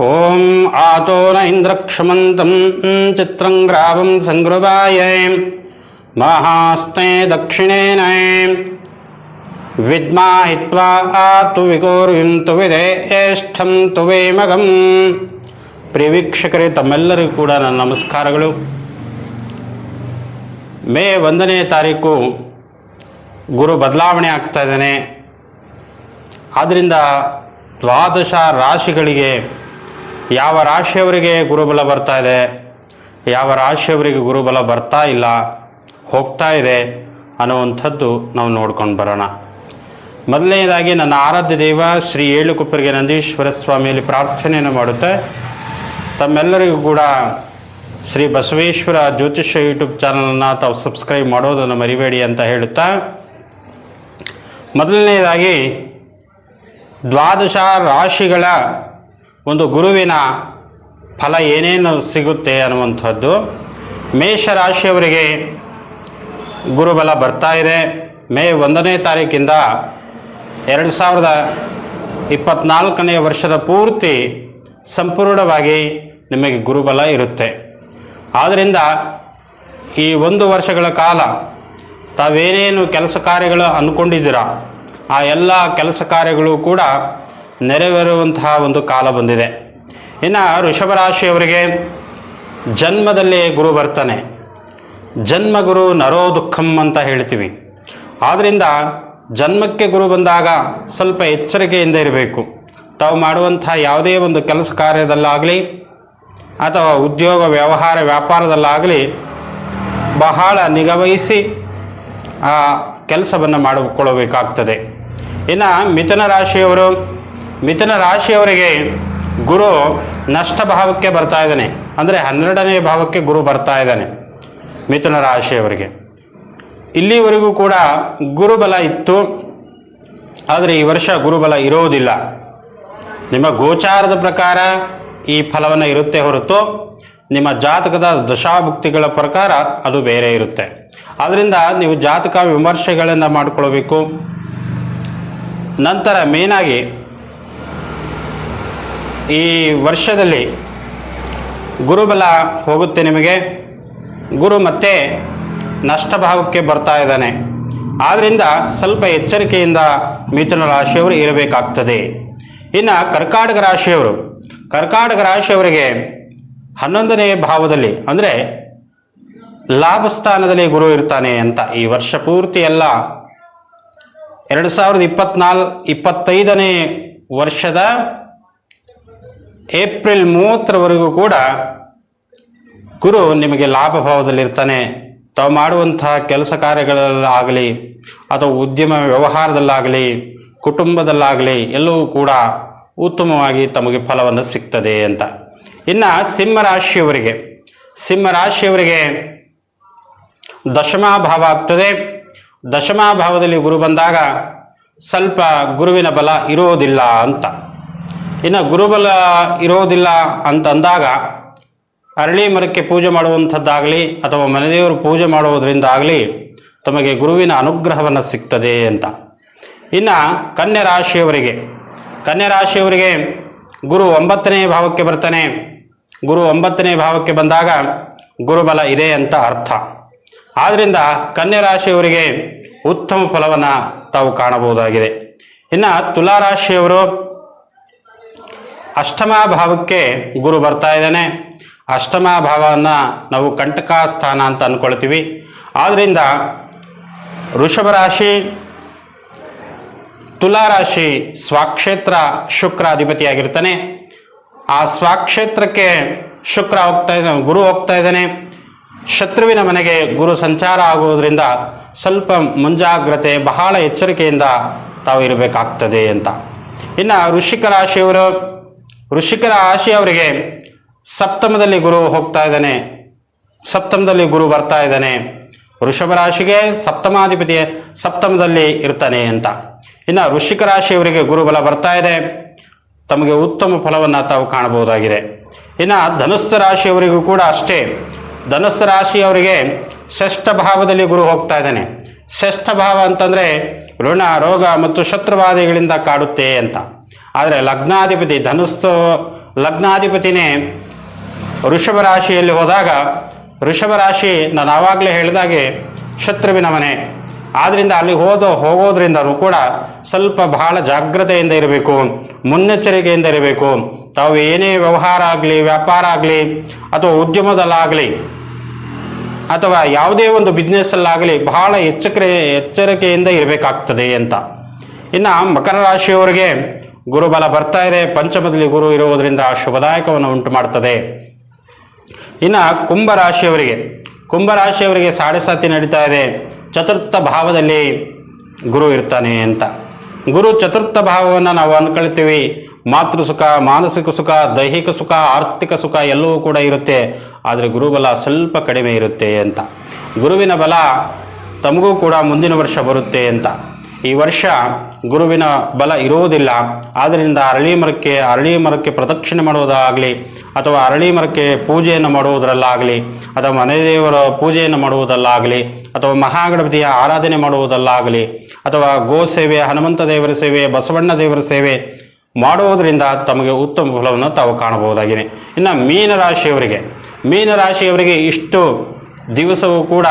ॐ आतो न इन्द्रक्षमन्तं चित्रं ग्रावं सङ्गृभाय महास्ते दक्षिणेन विद्मा हित्वा तु ವಿಕೋರ್ವಿಂ ತುವಿದೆ ಏಷ್ಠಂ ತುವೇ ಮಗಂ ಪ್ರಿಯ ವೀಕ್ಷಕರೇ ತಮ್ಮೆಲ್ಲರಿಗೂ ಕೂಡ ನನ್ನ ನಮಸ್ಕಾರಗಳು ಮೇ ಒಂದನೇ ತಾರೀಕು ಗುರು ಬದಲಾವಣೆ ಆಗ್ತಾ ಇದ್ದಾನೆ ಆದ್ದರಿಂದ ದ್ವಾದಶ ರಾಶಿಗಳಿಗೆ ಯಾವ ರಾಶಿಯವರಿಗೆ ಗುರುಬಲ ಬರ್ತಾ ಇದೆ? ಯಾವ ರಾಶಿಯವರಿಗೆ ಗುರುಬಲ ಬರ್ತಾ ಇಲ್ಲ? ಹೋಗ್ತಾ ಇದೆ ಅನ್ನುವಂಥದ್ದು ನಾವು ನೋಡ್ಕೊಂಡು ಬರೋಣ. ಮೊದಲನೇದಾಗಿ ನನ್ನ ಆರಾಧ್ಯ ದೈವ ಶ್ರೀ ಏಳುಕುಪ್ಪರಿಗೆ ನಂದೀಶ್ವರ ಸ್ವಾಮಿಯಲ್ಲಿ ಪ್ರಾರ್ಥನೆಯನ್ನು ಮಾಡುತ್ತೆ. ತಮ್ಮೆಲ್ಲರಿಗೂ ಕೂಡ ಶ್ರೀ ಬಸವೇಶ್ವರ ಜ್ಯೋತಿಷ್ಯ ಯೂಟ್ಯೂಬ್ ಚಾನಲನ್ನು ತಾವು ಸಬ್ಸ್ಕ್ರೈಬ್ ಮಾಡೋದನ್ನು ಮರಿಬೇಡಿ ಅಂತ ಹೇಳುತ್ತಾ, ಮೊದಲನೇದಾಗಿ ದ್ವಾದಶ ರಾಶಿಗಳ ಒಂದು ಗುರುವಿನ ಫಲ ಏನೇನು ಸಿಗುತ್ತೆ ಅನ್ನುವಂಥದ್ದು. ಮೇಷರಾಶಿಯವರಿಗೆ ಗುರುಬಲ ಬರ್ತಾ ಇದೆ. ಮೇ ಒಂದನೇ ತಾರೀಕಿಂದ ಎರಡು ಸಾವಿರದ ಇಪ್ಪತ್ನಾಲ್ಕನೇ ವರ್ಷದ ಪೂರ್ತಿ ಸಂಪೂರ್ಣವಾಗಿ ನಿಮಗೆ ಗುರುಬಲ ಇರುತ್ತೆ. ಆದ್ದರಿಂದ ಈ ಒಂದು ವರ್ಷಗಳ ಕಾಲ ತಾವೇನೇನು ಕೆಲಸ ಕಾರ್ಯಗಳು ಅಂದ್ಕೊಂಡಿದ್ದೀರಾ ಆ ಎಲ್ಲ ಕೆಲಸ ಕಾರ್ಯಗಳು ಕೂಡ ನೆರವೇರುವಂತಹ ಒಂದು ಕಾಲ ಬಂದಿದೆ. ಇನ್ನು ಋಷಭ ರಾಶಿಯವರಿಗೆ ಜನ್ಮದಲ್ಲಿ ಗುರು ಬರ್ತಾನೆ. ಜನ್ಮಗುರು ನರೋ ದುಃಖಂ ಅಂತ ಹೇಳ್ತೀವಿ. ಆದ್ದರಿಂದ ಜನ್ಮಕ್ಕೆ ಗುರು ಬಂದಾಗ ಸ್ವಲ್ಪ ಎಚ್ಚರಿಕೆಯಿಂದ ಇರಬೇಕು. ತಾವು ಮಾಡುವಂಥ ಯಾವುದೇ ಒಂದು ಕೆಲಸ ಕಾರ್ಯದಲ್ಲಾಗಲಿ ಅಥವಾ ಉದ್ಯೋಗ, ವ್ಯವಹಾರ, ವ್ಯಾಪಾರದಲ್ಲಾಗಲಿ ಬಹಳ ನಿಗವಹಿಸಿ ಆ ಕೆಲಸವನ್ನು ಮಾಡಿಕೊಳ್ಳಬೇಕಾಗ್ತದೆ. ಇನ್ನು ಮಿಥುನ ರಾಶಿಯವರು, ಮಿಥುನ ರಾಶಿಯವರಿಗೆ ಗುರು ನಷ್ಟ ಭಾವಕ್ಕೆ ಬರ್ತಾ ಇದ್ದಾನೆ. ಅಂದರೆ ಹನ್ನೆರಡನೇ ಭಾವಕ್ಕೆ ಗುರು ಬರ್ತಾ ಇದ್ದಾನೆ ಮಿಥುನ ರಾಶಿಯವರಿಗೆ. ಇಲ್ಲಿವರೆಗೂ ಕೂಡ ಗುರುಬಲ ಇತ್ತು. ಆದರೆ ಈ ವರ್ಷ ಗುರುಬಲ ಇರೋದಿಲ್ಲ. ನಿಮ್ಮ ಗೋಚಾರದ ಪ್ರಕಾರ ಈ ಫಲವನ್ನು ಇರುತ್ತೆ ಹೊರತು ನಿಮ್ಮ ಜಾತಕದ ದಶಾಭುಕ್ತಿಗಳ ಪ್ರಕಾರ ಅದು ಬೇರೆ ಇರುತ್ತೆ. ಆದ್ದರಿಂದ ನೀವು ಜಾತಕ ವಿಮರ್ಶೆಗಳನ್ನು ಮಾಡಿಕೊಳ್ಬೇಕು. ನಂತರ ಮೇನಾಗಿ ಈ ವರ್ಷದಲ್ಲಿ ಗುರುಬಲ ಹೋಗುತ್ತೆ ನಿಮಗೆ. ಗುರು ಮತ್ತೆ ನಷ್ಟಭಾವಕ್ಕೆ ಬರ್ತಾ ಇದ್ದಾನೆ. ಆದ್ದರಿಂದ ಸ್ವಲ್ಪ ಎಚ್ಚರಿಕೆಯಿಂದ ಮಿಥುನ ರಾಶಿಯವರು ಇರಬೇಕಾಗ್ತದೆ. ಇನ್ನು ಕರ್ಕಾಟಕ ರಾಶಿಯವರು, ಕರ್ಕಾಟಕ ರಾಶಿಯವರಿಗೆ ಹನ್ನೊಂದನೇ ಭಾವದಲ್ಲಿ, ಅಂದರೆ ಲಾಭ ಸ್ಥಾನದಲ್ಲಿ ಗುರು ಇರ್ತಾನೆ ಅಂತ ಈ ವರ್ಷ ಪೂರ್ತಿ ಎಲ್ಲ ಎರಡು ಸಾವಿರದ ಇಪ್ಪತ್ನಾಲ್ ಇಪ್ಪತ್ತೈದನೇ ವರ್ಷದ ಏಪ್ರಿಲ್ ಮೂವತ್ತರವರೆಗೂ ಕೂಡ ಗುರು ನಿಮಗೆ ಲಾಭ ಭಾವದಲ್ಲಿರ್ತಾನೆ ತಾವು ಮಾಡುವಂತಹ ಕೆಲಸ ಕಾರ್ಯಗಳಲ್ಲಾಗಲಿ, ಅಥವಾ ಉದ್ಯಮ ವ್ಯವಹಾರದಲ್ಲಾಗಲಿ, ಕುಟುಂಬದಲ್ಲಾಗಲಿ, ಎಲ್ಲವೂ ಕೂಡ ಉತ್ತಮವಾಗಿ ತಮಗೆ ಫಲವನ್ನು ಸಿಗ್ತದೆ ಅಂತ. ಇನ್ನು ಸಿಂಹರಾಶಿಯವರಿಗೆ ಸಿಂಹರಾಶಿಯವರಿಗೆ ದಶಮಾಭಾವ ಆಗ್ತದೆ. ದಶಮಾ ಭಾವದಲ್ಲಿ ಗುರು ಬಂದಾಗ ಸ್ವಲ್ಪ ಗುರುವಿನ ಬಲ ಇರೋದಿಲ್ಲ ಅಂತ. ಇನ್ನು ಗುರುಬಲ ಇರೋದಿಲ್ಲ ಅಂತಂದಾಗ ಅರಳಿ ಮರಕ್ಕೆ ಪೂಜೆ ಮಾಡುವಂಥದ್ದಾಗಲಿ ಅಥವಾ ಮನೆದೇವರು ಪೂಜೆ ಮಾಡುವುದರಿಂದ ಆಗಲಿ ತಮಗೆ ಗುರುವಿನ ಅನುಗ್ರಹವನ್ನು ಸಿಗ್ತದೆ ಅಂತ. ಇನ್ನು ಕನ್ಯೆ ರಾಶಿಯವರಿಗೆ ಕನ್ಯೆ ರಾಶಿಯವರಿಗೆ ಗುರು ಒಂಬತ್ತನೇ ಭಾವಕ್ಕೆ ಬರ್ತಾನೆ. ಗುರು ಒಂಬತ್ತನೇ ಭಾವಕ್ಕೆ ಬಂದಾಗ ಗುರುಬಲ ಇದೆ ಅಂತ ಅರ್ಥ. ಆದ್ದರಿಂದ ಕನ್ಯಾ ರಾಶಿಯವರಿಗೆ ಉತ್ತಮ ಫಲವನ್ನು ತಾವು ಕಾಣಬಹುದಾಗಿದೆ. ಇನ್ನು ತುಲಾ ರಾಶಿಯವರು ಅಷ್ಟಮ ಭಾವಕ್ಕೆ ಗುರು ಬರ್ತಾ ಇದ್ದಾನೆ. ಅಷ್ಟಮ ಭಾವವನ್ನು ನಾವು ಕಂಟಕ ಸ್ಥಾನ ಅಂತ ಅಂದ್ಕೊಳ್ತೀವಿ ಆದ್ದರಿಂದ ವೃಷಭ ರಾಶಿ ತುಲಾ ರಾಶಿ ಸ್ವಾಕ್ಷೇತ್ರ ಶುಕ್ರ ಅಧಿಪತಿಯಾಗಿರ್ತಾನೆ. ಆ ಸ್ವಾಕ್ಷೇತ್ರಕ್ಕೆ ಶುಕ್ರ ಹೋಗ್ತಾ ಇದ್ದಾನೆ, ಗುರು ಹೋಗ್ತಾ ಇದ್ದಾನೆ. ಶತ್ರುವಿನ ಮನೆಗೆ ಗುರು ಸಂಚಾರ ಆಗುವುದರಿಂದ ಸ್ವಲ್ಪ ಮುಂಜಾಗ್ರತೆ, ಬಹಳ ಎಚ್ಚರಿಕೆಯಿಂದ ತಾವು ಇರಬೇಕಾಗ್ತದೆ ಅಂತ. ಇನ್ನು ಋಷಿಕ ರಾಶಿಯವರು ರಾಶಿ ರಾಶಿಯವರಿಗೆ ಸಪ್ತಮದಲ್ಲಿ ಗುರು ಹೋಗ್ತಾ ಇದ್ದಾನೆ. ಸಪ್ತಮದಲ್ಲಿ ಗುರು ಬರ್ತಾ ಇದ್ದಾನೆ. ವೃಷಭ ರಾಶಿಗೆ ಸಪ್ತಮಾಧಿಪತಿ ಸಪ್ತಮದಲ್ಲಿ ಇರ್ತಾನೆ ಅಂತ. ಇನ್ನು ವೃಶ್ಚಿಕ ರಾಶಿಯವರಿಗೆ ಗುರುಬಲ ಬರ್ತಾ ಇದೆ. ತಮಗೆ ಉತ್ತಮ ಫಲವನ್ನು ತಾವು ಕಾಣಬಹುದಾಗಿದೆ. ಇನ್ನು ಧನುಸ್ಸು ರಾಶಿಯವರಿಗೂ ಕೂಡ ಅಷ್ಟೇ. ಧನುಸ್ಸು ರಾಶಿಯವರಿಗೆ ಶ್ರೇಷ್ಠ ಭಾವದಲ್ಲಿ ಗುರು ಹೋಗ್ತಾ ಇದ್ದಾನೆ. ಶ್ರೇಷ್ಠ ಭಾವ ಅಂತಂದರೆ ಋಣ, ರೋಗ ಮತ್ತು ಶತ್ರುವಾದಿಗಳಿಂದ ಕಾಡುತ್ತೆ ಅಂತ. ಆದರೆ ಲಗ್ನಾಧಿಪತಿ ಧನುಸ್ಸು, ಲಗ್ನಾಧಿಪತಿನೇ ವೃಷಭ ರಾಶಿಯಲ್ಲಿ ಹೋದಾಗ ವೃಷಭ ರಾಶಿ ನಾನು ಆವಾಗಲೇ ಹೇಳಿದಾಗೆ ಶತ್ರುವಿನ ಮನೆ. ಆದ್ದರಿಂದ ಅಲ್ಲಿ ಹೋದೋ ಹೋಗೋದ್ರಿಂದಲೂ ಕೂಡ ಸ್ವಲ್ಪ ಬಹಳ ಜಾಗ್ರತೆಯಿಂದ ಇರಬೇಕು, ಮುನ್ನೆಚ್ಚರಿಕೆಯಿಂದ ಇರಬೇಕು. ತಾವು ಏನೇ ವ್ಯವಹಾರ ಆಗಲಿ, ವ್ಯಾಪಾರ ಆಗಲಿ, ಅಥವಾ ಉದ್ಯಮದಲ್ಲಾಗಲಿ, ಅಥವಾ ಯಾವುದೇ ಒಂದು ಬಿಸ್ನೆಸ್ಸಲ್ಲಾಗಲಿ ಬಹಳ ಎಚ್ಚರಿಕೆ ಎಚ್ಚರಿಕೆಯಿಂದ ಇರಬೇಕಾಗ್ತದೆ ಅಂತ. ಇನ್ನು ಮಕರ ರಾಶಿಯವರಿಗೆ ಗುರುಬಲ ಬರ್ತಾ ಇದೆ. ಪಂಚಮದಲ್ಲಿ ಗುರು ಇರುವುದರಿಂದ ಶುಭದಾಯಕವನ್ನು ಉಂಟು ಮಾಡ್ತದೆ. ಇನ್ನು ಕುಂಭರಾಶಿಯವರಿಗೆ ಕುಂಭರಾಶಿಯವರಿಗೆ ಸಾತಿ ನಡೀತಾ ಇದೆ. ಚತುರ್ಥ ಭಾವದಲ್ಲಿ ಗುರು ಇರ್ತಾನೆ ಅಂತ. ಗುರು ಚತುರ್ಥ ಭಾವವನ್ನು ನಾವು ಅನ್ಕೊಳ್ತೀವಿ. ಮಾತೃ ಸುಖ, ಮಾನಸಿಕ ಸುಖ, ದೈಹಿಕ ಸುಖ, ಆರ್ಥಿಕ ಸುಖ ಎಲ್ಲವೂ ಕೂಡ ಇರುತ್ತೆ. ಆದರೆ ಗುರುಬಲ ಸ್ವಲ್ಪ ಕಡಿಮೆ ಇರುತ್ತೆ ಅಂತ. ಗುರುವಿನ ಬಲ ತಮಗೂ ಕೂಡ ಮುಂದಿನ ವರ್ಷ ಬರುತ್ತೆ ಅಂತ. ಈ ವರ್ಷ ಗುರುವಿನ ಬಲ ಇರುವುದಿಲ್ಲ. ಆದ್ದರಿಂದ ಅರಳಿ ಮರಕ್ಕೆ ಅರಳಿ ಮರಕ್ಕೆ ಪ್ರದಕ್ಷಿಣೆ ಮಾಡುವುದಾಗಲಿ, ಅಥವಾ ಅರಳಿ ಮರಕ್ಕೆ ಪೂಜೆಯನ್ನು ಮಾಡುವುದರಲ್ಲಾಗಲಿ, ಅಥವಾ ಮನೆ ದೇವರ ಪೂಜೆಯನ್ನು ಮಾಡುವುದಲ್ಲಾಗಲಿ, ಅಥವಾ ಮಹಾಗಣಪತಿಯ ಆರಾಧನೆ ಮಾಡುವುದಲ್ಲಾಗಲಿ, ಅಥವಾ ಗೋ ಸೇವೆ, ಹನುಮಂತ ದೇವರ ಸೇವೆ, ಬಸವಣ್ಣ ದೇವರ ಸೇವೆ ಮಾಡುವುದರಿಂದ ತಮಗೆ ಉತ್ತಮ ಫಲವನ್ನು ತಾವು ಕಾಣಬಹುದಾಗಿದೆ. ಇನ್ನು ಮೀನರಾಶಿಯವರಿಗೆ ಮೀನರಾಶಿಯವರಿಗೆ ಇಷ್ಟು ದಿವಸವೂ ಕೂಡ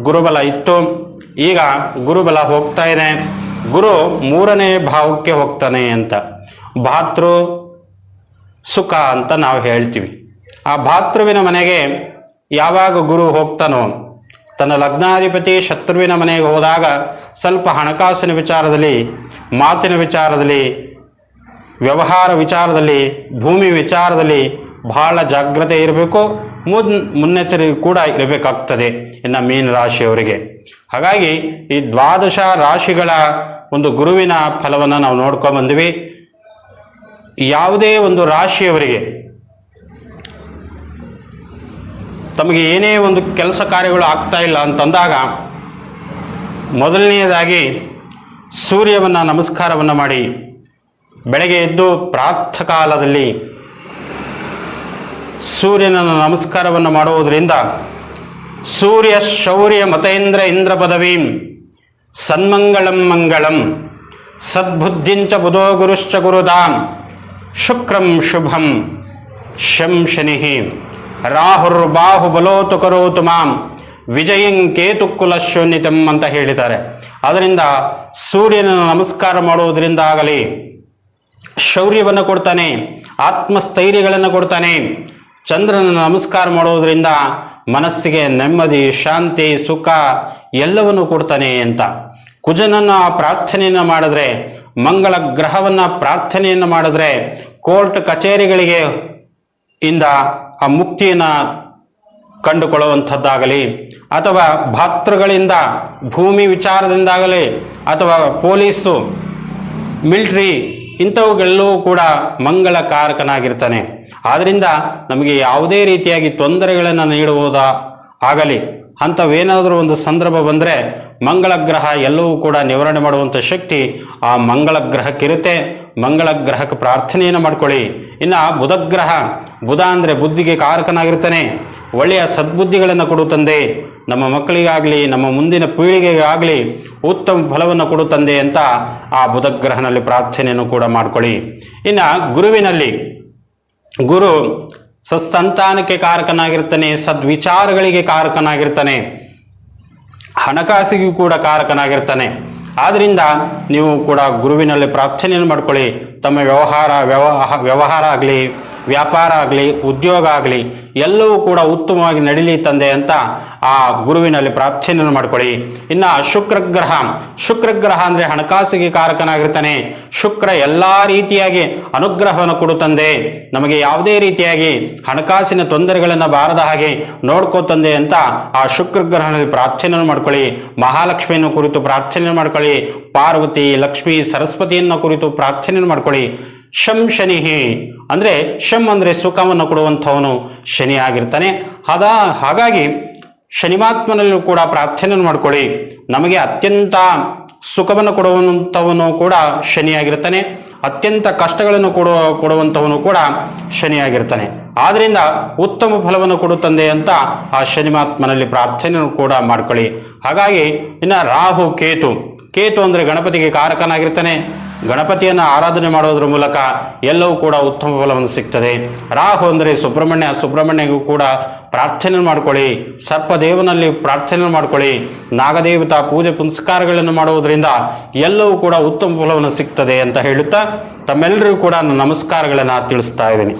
ಗುರುಬಲ ಇತ್ತು. ಈಗ ಗುರುಬಲ ಹೋಗ್ತಾ ಇದೆ. ಗುರು ಮೂರನೇ ಭಾವಕ್ಕೆ ಹೋಗ್ತಾನೆ ಅಂತ. ಭಾತೃ ಸುಖ ಅಂತ ನಾವು ಹೇಳ್ತೀವಿ. ಆ ಭಾತೃವಿನ ಮನೆಗೆ ಯಾವಾಗ ಗುರು ಹೋಗ್ತಾನೋ, ತನ್ನ ಲಗ್ನಾಧಿಪತಿ ಶತ್ರುವಿನ ಮನೆಗೆ ಹೋದಾಗ ಸ್ವಲ್ಪ ಹಣಕಾಸಿನ ವಿಚಾರದಲ್ಲಿ, ಮಾತಿನ ವಿಚಾರದಲ್ಲಿ ವ್ಯವಹಾರ ವಿಚಾರದಲ್ಲಿ, ಭೂಮಿ ವಿಚಾರದಲ್ಲಿ ಬಹಳ ಜಾಗ್ರತೆ ಇರಬೇಕು, ಮುನ್, ಮುನ್ನೆಚ್ಚರಿಕೆ ಕೂಡ ಇರಬೇಕಾಗ್ತದೆ ಇನ್ನು ಮೀನ ರಾಶಿಯವರಿಗೆ. ಹಾಗಾಗಿ ಈ ದ್ವಾದಶ ರಾಶಿಗಳ ಒಂದು ಗುರುವಿನ ಫಲವನ್ನು ನಾವು ನೋಡ್ಕೊಂಡು ಬಂದ್ವಿ. ಯಾವುದೇ ಒಂದು ರಾಶಿಯವರಿಗೆ ತಮಗೆ ಏನೇ ಒಂದು ಕೆಲಸ ಕಾರ್ಯಗಳು ಆಗ್ತಾ ಇಲ್ಲ ಅಂತಂದಾಗ, ಮೊದಲನೆಯದಾಗಿ ಸೂರ್ಯವನ್ನು ನಮಸ್ಕಾರವನ್ನು ಮಾಡಿ ಬೆಳಗ್ಗೆ ಎದ್ದು ಪ್ರಾತಃಕಾಲದಲ್ಲಿ ಸೂರ್ಯನನ್ನು ನಮಸ್ಕಾರವನ್ನು ಮಾಡುವುದರಿಂದ ಸೂರ್ಯ ಶೌರ್ಯ ಮತೇಂದ್ರ ಇಂದ್ರ ಪದವೀಂ ಸನ್ಮಂಗಳಂ ಮಂಗಳಂ ಸದ್ಬುದ್ಧಿಂಚ ಬುಧೋ ಗುರುಶ್ಚ ಗುರುದಾಂ ಶುಕ್ರಂ ಶುಭಂ ಶಂ ಶನಿ ರಾಹುರ್ಬಾಹು ಬಲೋತು ಕರೋತು ಮಾಂ ವಿಜಯಂ ಕೇತು ಕುಲಶೂನ್ಯತಂ ಅಂತ ಹೇಳಿದ್ದಾರೆ. ಅದರಿಂದ ಸೂರ್ಯನನ್ನು ನಮಸ್ಕಾರ ಮಾಡುವುದರಿಂದ ಆಗಲಿ ಶೌರ್ಯವನ್ನು ಕೊಡ್ತಾನೆ, ಆತ್ಮಸ್ಥೈರ್ಯಗಳನ್ನು ಕೊಡ್ತಾನೆ. ಚಂದ್ರನ ನಮಸ್ಕಾರ ಮಾಡೋದರಿಂದ ಮನಸ್ಸಿಗೆ ನೆಮ್ಮದಿ, ಶಾಂತಿ, ಸುಖ ಎಲ್ಲವನ್ನು ಕೊಡ್ತಾನೆ ಅಂತ. ಕುಜನನ್ನು ಪ್ರಾರ್ಥನೆಯನ್ನು ಮಾಡಿದ್ರೆ, ಮಂಗಳ ಗ್ರಹವನ್ನು ಪ್ರಾರ್ಥನೆಯನ್ನು ಮಾಡಿದ್ರೆ, ಕೋರ್ಟ್ ಕಚೇರಿಗಳಿಗೆ ಇಂದ ಆ ಮುಕ್ತಿಯನ್ನು ಕಂಡುಕೊಳ್ಳುವಂಥದ್ದಾಗಲಿ, ಅಥವಾ ಭಾತೃಗಳಿಂದ, ಭೂಮಿ ವಿಚಾರದಿಂದಾಗಲಿ, ಅಥವಾ ಪೊಲೀಸು, ಮಿಲ್ಟ್ರಿ ಇಂಥವುಗಳೆಲ್ಲವೂ ಕೂಡ ಮಂಗಳ ಕಾರಕನಾಗಿರ್ತಾನೆ ಆದ್ದರಿಂದ ನಮಗೆ ಯಾವುದೇ ರೀತಿಯಾಗಿ ತೊಂದರೆಗಳನ್ನು ನೀಡುವುದಾ ಆಗಲಿ, ಅಂಥವೇನಾದರೂ ಒಂದು ಸಂದರ್ಭ ಬಂದರೆ ಮಂಗಳ ಗ್ರಹ ಎಲ್ಲವೂ ಕೂಡ ನಿವಾರಣೆ ಮಾಡುವಂಥ ಶಕ್ತಿ ಆ ಮಂಗಳ ಗ್ರಹಕ್ಕಿರುತ್ತೆ ಮಂಗಳ ಗ್ರಹಕ್ಕೆ ಪ್ರಾರ್ಥನೆಯನ್ನು ಮಾಡ್ಕೊಳ್ಳಿ. ಇನ್ನು ಬುಧಗ್ರಹ, ಬುಧ ಅಂದರೆ ಬುದ್ಧಿಗೆ ಕಾರಕನಾಗಿರ್ತಾನೆ. ಒಳ್ಳೆಯ ಸದ್ಬುದ್ಧಿಗಳನ್ನು ಕೊಡು ನಮ್ಮ ಮಕ್ಕಳಿಗಾಗಲಿ, ನಮ್ಮ ಮುಂದಿನ ಪೀಳಿಗೆಗಾಗಲಿ ಉತ್ತಮ ಫಲವನ್ನು ಕೊಡು ತಂದೆ ಅಂತ ಆ ಬುಧಗ್ರಹನಲ್ಲಿ ಪ್ರಾರ್ಥನೆಯನ್ನು ಕೂಡ ಮಾಡ್ಕೊಳ್ಳಿ. ಇನ್ನು ಗುರುವಿನಲ್ಲಿ ಗುರು ಸತ್ಸಂತಾನಕ್ಕೆ ಕಾರಕನಾಗಿರ್ತಾನೆ, ಸದ್ವಿಚಾರಗಳಿಗೆ ಕಾರಕನಾಗಿರ್ತಾನೆ, ಹಣಕಾಸಿಗೂ ಕೂಡ ಕಾರಕನಾಗಿರ್ತಾನೆ. ಆದ್ದರಿಂದ ನೀವು ಕೂಡ ಗುರುವಿನಲ್ಲಿ ಪ್ರಾರ್ಥನೆಯನ್ನು ಮಾಡ್ಕೊಳ್ಳಿ. ತಮ್ಮ ವ್ಯವಹಾರ ವ್ಯವಹಾರ ಆಗಲಿ ವ್ಯಾಪಾರ ಆಗಲಿ, ಉದ್ಯೋಗ ಆಗಲಿ, ಎಲ್ಲವೂ ಕೂಡ ಉತ್ತಮವಾಗಿ ನಡೀಲಿ ತಂದೆ ಅಂತ ಆ ಗುರುವಿನಲ್ಲಿ ಪ್ರಾರ್ಥನೆಯನ್ನು ಮಾಡ್ಕೊಳ್ಳಿ. ಇನ್ನು ಶುಕ್ರಗ್ರಹ ಶುಕ್ರಗ್ರಹ ಅಂದರೆ ಹಣಕಾಸಿಗೆ ಕಾರಕನಾಗಿರ್ತಾನೆ. ಶುಕ್ರ ಎಲ್ಲ ರೀತಿಯಾಗಿ ಅನುಗ್ರಹವನ್ನು ಕೊಡು ತಂದೆ. ನಮಗೆ ಯಾವುದೇ ರೀತಿಯಾಗಿ ಹಣಕಾಸಿನ ತೊಂದರೆಗಳನ್ನು ಬಾರದ ಹಾಗೆ ನೋಡ್ಕೋ ತಂದೆ ಅಂತ ಆ ಶುಕ್ರಗ್ರಹನಲ್ಲಿ ಪ್ರಾರ್ಥನೆಯನ್ನು ಮಾಡ್ಕೊಳ್ಳಿ. ಮಹಾಲಕ್ಷ್ಮಿಯನ್ನು ಕುರಿತು ಪ್ರಾರ್ಥನೆ ಮಾಡ್ಕೊಳ್ಳಿ. ಪಾರ್ವತಿ, ಲಕ್ಷ್ಮಿ, ಸರಸ್ವತಿಯನ್ನು ಕುರಿತು ಪ್ರಾರ್ಥನೆಯನ್ನು ಮಾಡ್ಕೊಳ್ಳಿ. ಶಂ ಶನಿಹಿ ಅಂದರೆ ಶಂ ಅಂದರೆ ಸುಖವನ್ನು ಕೊಡುವಂಥವನು ಶನಿ ಆಗಿರ್ತಾನೆ. ಅದ ಹಾಗಾಗಿ ಶನಿಮಾತ್ಮನಲ್ಲೂ ಕೂಡ ಪ್ರಾರ್ಥನೆಯನ್ನು ಮಾಡ್ಕೊಳ್ಳಿ. ನಮಗೆ ಅತ್ಯಂತ ಸುಖವನ್ನು ಕೊಡುವಂಥವನು ಕೂಡ ಶನಿಯಾಗಿರ್ತಾನೆ ಅತ್ಯಂತ ಕಷ್ಟಗಳನ್ನು ಕೊಡುವ, ಕೊಡುವಂಥವನು ಕೂಡ ಶನಿಯಾಗಿರ್ತಾನೆ ಆದ್ದರಿಂದ ಉತ್ತಮ ಫಲವನ್ನು ಕೊಡುತ್ತಂದೆ ತಂದೆ ಅಂತ ಆ ಶನಿಮಾತ್ಮನಲ್ಲಿ ಪ್ರಾರ್ಥನೆಯನ್ನು ಕೂಡ ಮಾಡ್ಕೊಳ್ಳಿ. ಹಾಗಾಗಿ ಇನ್ನು ರಾಹು, ಕೇತು. ಕೇತು ಅಂದರೆ ಗಣಪತಿಗೆ ಕಾರಕನಾಗಿರ್ತಾನೆ. ಗಣಪತಿಯನ್ನು ಆರಾಧನೆ ಮಾಡೋದ್ರ ಮೂಲಕ ಎಲ್ಲವೂ ಕೂಡ ಉತ್ತಮ ಫಲವನ್ನು ಸಿಗ್ತದೆ. ರಾಹು ಅಂದರೆ ಸುಬ್ರಹ್ಮಣ್ಯ ಸುಬ್ರಹ್ಮಣ್ಯಗೂ ಕೂಡ ಪ್ರಾರ್ಥನೆ ಮಾಡ್ಕೊಳ್ಳಿ, ಸರ್ಪದೇವನಲ್ಲಿ ಪ್ರಾರ್ಥನೆ ಮಾಡ್ಕೊಳ್ಳಿ, ನಾಗದೇವತಾ ಪೂಜೆ ಪುನಸ್ಕಾರಗಳನ್ನು ಮಾಡುವುದರಿಂದ ಎಲ್ಲವೂ ಕೂಡ ಉತ್ತಮ ಫಲವನ್ನು ಸಿಗ್ತದೆ ಅಂತ ಹೇಳುತ್ತಾ ತಮ್ಮೆಲ್ಲರಿಗೂ ಕೂಡ ನಾನು ನಮಸ್ಕಾರಗಳನ್ನು ತಿಳಿಸ್ತಾ ಇದ್ದೀನಿ.